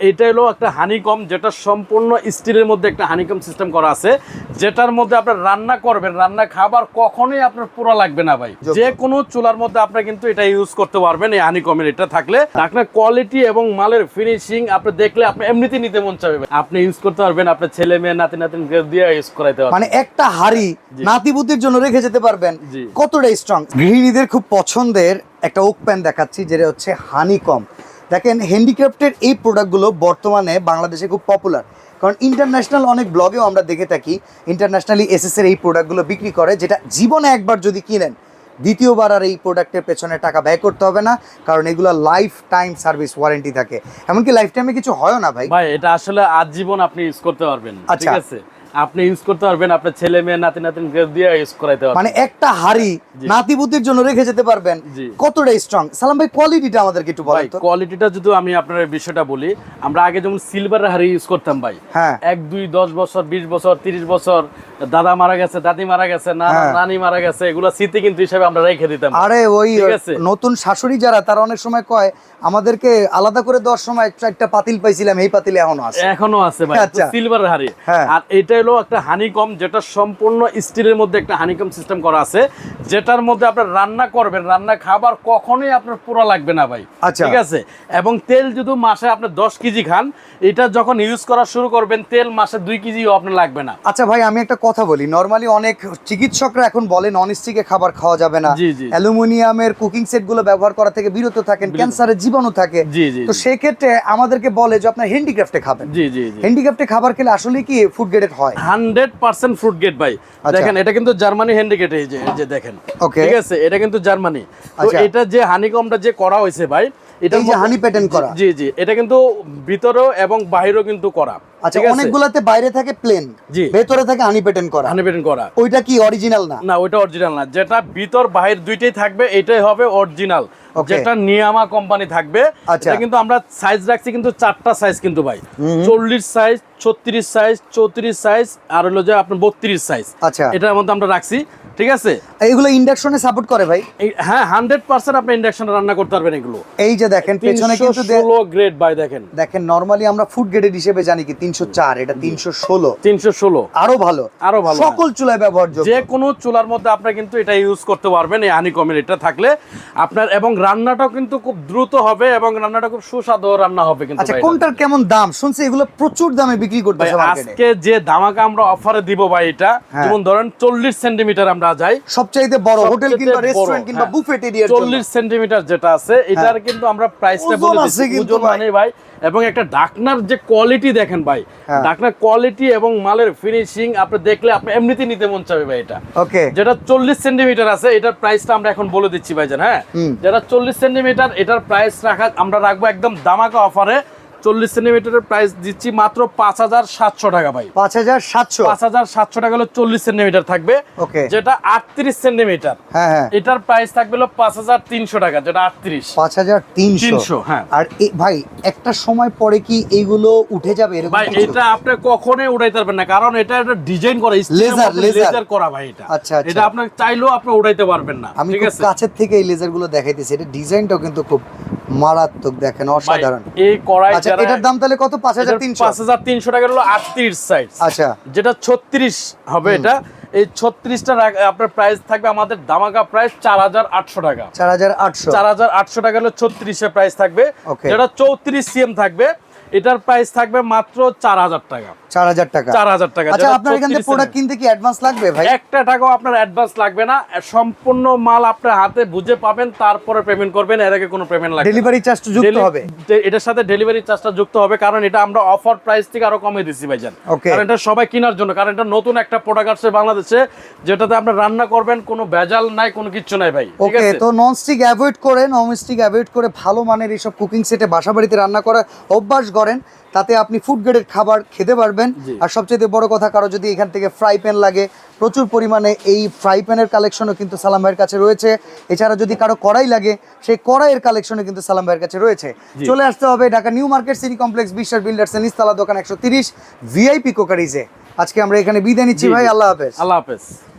এটা হলো একটা হানিকম যেটা সম্পূর্ণ স্টিলের মধ্যে একটা হানিকম সিস্টেম করা আছে যেটার মধ্যে আপনার রান্না করবেন রান্না খাবার কখনোই আপনার পুরো লাগবে না ভাই। যে কোনো চুলার মধ্যে আপনার কিন্তু এটা ইউজ করতে পারবেন এই হানিকমের এটা থাকলে। আপনার কোয়ালিটি এবং মালের ফিনিশিং আপনি দেখলে আপনি এমনিতেই নিতে মন চাইবে আপনি ইউজ করতে পারবেন আপনার ছেলে মেয়ে নাতি নাতিন দিয়ে ইউজ করাইতে পারবেন। মানে একটা হাড়ি। নাতিপুতির জন্য রেখে যেতে পারবেন। কতটা স্ট্রং গৃহিণীদের খুব পছন্দের একটা ওক প্যান দেখাচ্ছি যেটা হচ্ছে হানিকম। দেখেন হ্যান্ডিক্রাফটের এই প্রোডাক্টগুলো বর্তমানে বাংলাদেশে খুব পপুলার কারণ ইন্টারন্যাশনাল অনেক ব্লগেও আমরা দেখে থাকি ইন্টারন্যাশনালি এসএস এর এই প্রোডাক্টগুলো বিক্রি করে যেটা জীবনে একবার যদি কিনেন দ্বিতীয়বার আর এই প্রোডাক্টের পেছনে টাকা ব্যয় করতে হবে না কারণ এগুলো লাইফ টাইম সার্ভিস ওয়ারেন্টি থাকে। এমনকি লাইফ টাইমে কিছু হয় না ভাই। ভাই এটা আসলে আজীবন আপনি ইউজ করতে পারবেন আচ্ছা। ঠিক আছে? আপনি ইউজ করতে পারবেন আপনার ছেলে মেয়ে নাতি নাতিন দিয়ে ইউজ করাইতে পারবেন। মানে একটা হাড়ি। নাতিপুতির জন্য রেখে যেতে পারবেন। কতটা স্ট্রং সালাম ভাই কোয়ালিটিটা আমাদেরকে একটু বলেন তো। কোয়ালিটিটা যদি আমি আপনার বিষয়টা বলি আমরা আগে যেমন সিলভারের হাড়ি ইউজ করতাম ভাই। হ্যাঁ। এক দুই দশ বছর বিশ বছর তিরিশ বছর দাদা মারা গেছে দাদি মারা গেছে নানা হ্যাঁ। নানি মারা গেছে এগুলো স্মৃতি কিন্তু হিসাবে আমরা রেখে দিতাম। আরে ওই নতুন শাশুড়ি যারা তারা অনেক সময় কয় আমাদেরকে আলাদা করে দেওয়ার সময় একটা একটা পাতিল পাইছিলাম এই পাতিল এখনও আছে। এখনও আছে ভাই আচ্ছা। সিলভারের হাড়ি। হ্যাঁ। আর এটা হলো একটা হানিকম যেটা সম্পূর্ণ স্টিলের মধ্যে একটা হানিকম সিস্টেম করা আছে যেটার মধ্যে আপনার রান্না করবেন রান্না খাবার কখনোই আপনার পুরো লাগবে না ভাই। আচ্ছা। ঠিক আছে? এবং তেল যদি মাসে আপনি দশ কেজি খান এটা যখন ইউজ করা শুরু করবেন তেল মাসে দুই কেজিও আপনার লাগবে না। আচ্ছা ভাই আমি একটা কথা বলি। নর্মালি অনেক চিকিৎসকরা এখন বলে নন স্টিকে খাবার খাওয়া যাবে না। অ্যালুমিনিয়ামের কুকিং সেটগুলো ব্যবহার করা থেকে বিরত থাকেন ক্যান্সারের জীবাণু থাকে। তো। সেক্ষেত্রে আমাদেরকে বলে যে আপনার হ্যান্ডিক্রাফটে খাবেন। হ্যান্ডিক্রাফটে খাবার খেলে আসলে কি ফুড গ্রেডেড হয়? হান্ড্রেড পার্সেন্ট ফ্রুট গেট ভাই আচ্ছা। দেখেন এটা কিন্তু জার্মানি হ্যান্ডিকেট এই যে দেখেন. ঠিক আছে এটা কিন্তু জার্মানি তো আচ্ছা। এটা যে হানিকমটা যে করা হয়েছে ভাই এটা যে honey pattern করা। জি জি এটা কিন্তু ভিতরেও এবং বাইরেও কিন্তু করা। আচ্ছা অনেকগুলাতে বাইরে থাকে প্লেন জি। ভেতরে থাকে হানি প্যাটার্ন করা। হানি পেটেন্ট করা। ওইটা কি অরিজিনাল না? না ওইটা অরিজিনাল না। যেটা ভিতর বাহির দুইটাই থাকবে এটাই হবে অরিজিনাল যেটা নিয়ামা কোম্পানি থাকবে আচ্ছা। এটা কিন্তু আমরা সাইজ রাখছি কিন্তু চারটা সাইজ কিন্তু ভাই। চল্লিশ সাইজ ছত্রিশ সাইজ চৌত্রিশ সাইজ আর হলো যে আপনার বত্রিশ সাইজ আচ্ছা। এটার মধ্যে আমরা রাখছি। ঠিক আছে? এইগুলো ইন্ডাকশনে সাপোর্ট করে ভাই। হ্যাঁ হান্ড্রেড পার্সেন্ট আপনি ইন্ডাকশন রান্না করতে পারবেন এগুলো। এই যে দেখেন পেছনে কিন্তু দে- ষোলো গ্রেড বাই দেখেন। দেখেন নরমালি আমরা ফুড গ্রেডেড হিসেবে জানি কি তিনশো চার এটা তিনশো ষোলো। তিনশো ষোলো। আরও ভালো। আরও ভালো সকল চুলায় ব্যবহারযোগ্য যে কোনো চুলার মধ্যে আপনার কিন্তু এটা ইউজ করতে পারবেন এই হানিকমের এটা থাকলে। আপনার এবং রান্নাটাও কিন্তু খুব দ্রুত হবে এবং রান্নাটা খুব সুস্বাদু রান্না হবে কিন্তু আচ্ছা কোনটার কেমন দাম? শুনছি এগুলো প্রচুর দামে বিক্রি ভাই, করতেছে আজকে যে দামাকা আমরা অফারে দিব ভাই এটা হ্যাঁ। যেমন ধরেন চল্লিশ সেন্টিমিটার আমরা যাই সবচাইতে বড় হোটেল কিংবা রেস্টুরেন্ট কিংবা হ্যাঁ। বুফেট এরিয়ার চল্লিশ সেন্টিমিটার যেটা আছে এটার কিন্তু আমরা প্রাইসটা বলে দিচ্ছি ওজন মানে ভাই এবং একটা ডাকনার যে কোয়ালিটি দেখেন ভাই হ্যাঁ। ডাকনার কোয়ালিটি এবং মালের ফিনিশিং আপনি দেখলে আপনি এমনিতেই নিতে মন চাবে ভাই এটা। ওকে। যেটা চল্লিশ সেন্টিমিটার আছে এটার প্রাইসটা আমরা এখন বলে দিচ্ছি ভাইজান হ্যাঁ? যেটা চল্লিশ সেন্টিমিটার এটার প্রাইস রাখা আমরা রাখব একদম দামাকা অফারে চল্লিশ সেন্টিমিটারের প্রাইস দিচ্ছি মাত্র পাঁচ হাজার সাতশো টাকা ভাই। পাঁচ হাজার সাতশো? পাঁচ হাজার সাতশো টাকা হলো চল্লিশ সেন্টিমিটার থাকবে। ওকে। যেটা আটত্রিশ সেন্টিমিটার। হ্যাঁ হ্যাঁ। এটার প্রাইস থাকবে হলো পাঁচ হাজার তিনশো টাকা যেটা আটত্রিশ। পাঁচ হাজার তিনশো। হ্যাঁ। আর ভাই একটা সময় পরে কি এইগুলো উঠে যাবে ভাই এটা আপনি কখনোই উঠাইতে পারবেন না কারণ এটা একটা ডিজাইন করা laser। লেজার করা ভাই এটা। আচ্ছা, আচ্ছা। এটা আপনার চাইলেও আপনি উঠাইতে পারবেন না আমি কাছের থেকে এই লেজারগুলো দেখাইতেছি এটা ডিজাইনটাও কিন্তু খুব মারাত্মক। দেখেন অসাধারণ। এই কড়াই আচ্ছা এটার দাম তাহলে কত? পাঁচ হাজার তিনশো। পাঁচ হাজার তিনশো টাকা হলো আটত্রিশ সাইজ আচ্ছা। যেটা ছত্রিশ হবে এটা। এই ছত্রিশটা আপনার প্রাইস থাকবে আমাদের দামাকা প্রাইস চার হাজার আটশো টাকা। চার হাজার আটশো। চার হাজার আটশো টাকা হলো ছত্রিশের প্রাইস থাকবে. যেটা চৌত্রিশ সিএম থাকবে। এটার প্রাইস থাকবে মাত্র চার হাজার টাকা। চার হাজার টাকা। চার হাজার টাকা। আচ্ছা আপনার এখান থেকে প্রোডাক্ট কিনতে কি অ্যাডভান্স লাগবে ভাই? একটা টাকাও আপনার অ্যাডভান্স লাগবে না। সম্পূর্ণ মাল আপনার হাতে বুঝে পাবেন তারপরে পেমেন্ট করবেন। এর আগে কোনো পেমেন্ট লাগবে ডেলিভারি চার্জ যুক্ত হবে। এটার সাথে ডেলিভারি চার্জটা যুক্ত হবে কারণ এটা আমরা অফার প্রাইস থেকে আরও কমিয়ে দিচ্ছি ভাইজান. কারণ এটা সবাই কেনার জন্য কারণ এটা নতুন একটা প্রোডাক্ট আসছে বাংলাদেশে যেটাতে আপনার রান্না করবেন কোনো ভেজাল নাই কোনো কিচ্ছু নাই ভাই। ওকে তো নন স্টিক অ্যাভয়েড করে নন স্টিক অ্যাভয়েড করে ভালো মানের এইসব কুকিং সেটে বাসা বাড়িতে রান্না করার অভ্যাস করেন তাতে আপনি ফুড গ্রেডের খাবার খেতে পারবেন। আর সবচেয়ে বড় কথা কারও যদি এখান থেকে ফ্রাই প্যান লাগে প্রচুর পরিমাণে এই ফ্রাই প্যানের কালেকশনও কিন্তু সালাম ভাইয়ের কাছে রয়েছে। এছাড়া যদি কারও কড়াই লাগে সেই কড়াইয়ের কালেকশনও কিন্তু সালাম ভাইয়ের কাছে রয়েছে। চলে আসতে হবে Dhaka new market city complex Biswas builders নিস্তালা দোকান একশো তিরিশ ভিআইপি কোকারিজে আজকে আমরা এখানে বিদায় নিচ্ছি ভাই আল্লাহ হাফেজ। আল্লাহ হাফেজ।